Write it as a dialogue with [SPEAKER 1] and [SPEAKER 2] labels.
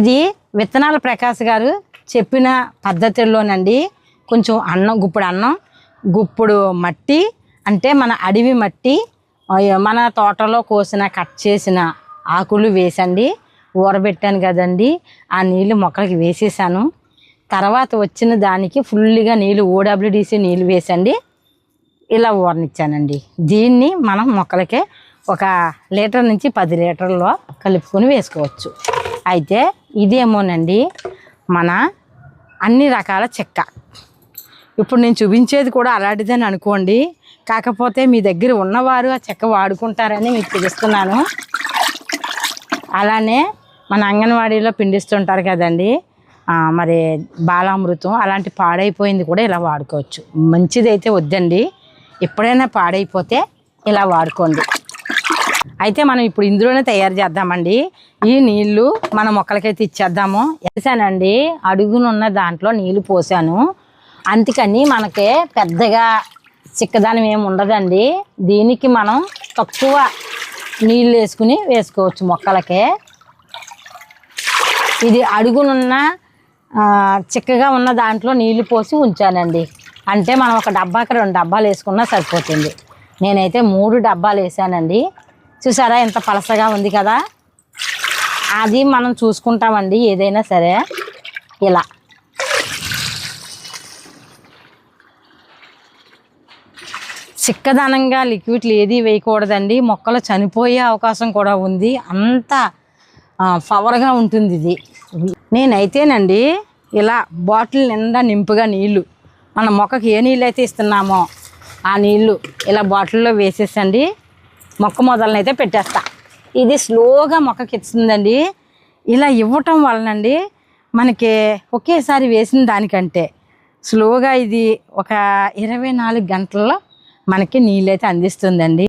[SPEAKER 1] ఇది విత్తనాల ప్రకాశ్ గారు చెప్పిన పద్ధతిలోనండి కొంచెం అన్నం గుప్పుడు అన్నం గుప్పుడు మట్టి అంటే మన అడవి మట్టి మన తోటలో కోసిన కట్ చేసిన ఆకులు వేసండి. ఊరబెట్టాను కదండి. ఆ నీళ్ళు మొక్కలకి వేసేసాను. తర్వాత వచ్చిన దానికి ఫుల్గా నీళ్ళు ఓడబ్ల్యూడిసి నీళ్ళు వేసండి. ఇలా ఊరనిచ్చానండి. దీన్ని మనం మొక్కలకే ఒక లీటర్ నుంచి పది లీటర్లో కలుపుకొని వేసుకోవచ్చు. అయితే ఇదేమోనండి మన అన్ని రకాల చెక్క. ఇప్పుడు నేను చూపించేది కూడా అలాంటిదని అనుకోండి. కాకపోతే మీ దగ్గర ఉన్నవారు ఆ చెక్క వాడుకుంటారని మీకు తెలుస్తున్నాను. అలానే మన అంగన్వాడీలో పిండిస్తుంటారు కదండి. మరి బాలామృతం అలాంటి పాడైపోయింది కూడా ఇలా వాడుకోవచ్చు. మంచిదైతే వద్దండి. ఎప్పుడైనా పాడైపోతే ఇలా వాడుకోండి. అయితే మనం ఇప్పుడు ఇందులోనే తయారు చేద్దామండి. ఈ నీళ్ళు మన మొక్కలకైతే ఇచ్చేద్దాము. వేసానండి. అడుగునున్న దాంట్లో నీళ్ళు పోసాను. అందుకని మనకి పెద్దగా చిక్కదనం ఏమి ఉండదండి. దీనికి మనం తక్కువ నీళ్ళు వేసుకుని వేసుకోవచ్చు మొక్కలకే. ఇది అడుగునున్న చిక్కగా ఉన్న దాంట్లో నీళ్ళు పోసి ఉంచానండి. అంటే మనం ఒక డబ్బాకి రెండు డబ్బాలు వేసుకున్నా సరిపోతుంది. నేనైతే మూడు డబ్బాలు వేసానండి. చూసారా? ఎంత పలసగా ఉంది కదా? అది మనం చూసుకుంటామండి ఏదైనా సరే. ఇలా. చిక్కదనంగా లిక్విడ్లు ఏది వేయకూడదండి. మొక్కలు చనిపోయే అవకాశం కూడా ఉంది. అంత పవర్గా ఉంటుంది ఇది. నేనైతేనండి ఇలా బాటిల్ నిండా నింపుగా నీళ్ళు మన మొక్కకి ఏ నీళ్ళు అయితే ఇస్తున్నామో ఆ నీళ్ళు ఇలా బాటిల్లో వేసేసండి. మొక్క మొదలనైతే పెట్టేస్తా. ఇది స్లోగా మొక్కకి ఇస్తుందండి ఇలా ఇవ్వటం వలనండి మనకి ఒకేసారి వేసిన దానికంటే స్లోగా ఇది ఒక ఇరవై నాలుగు గంటల్లో మనకి నీళ్ళైతే అందిస్తుందండి.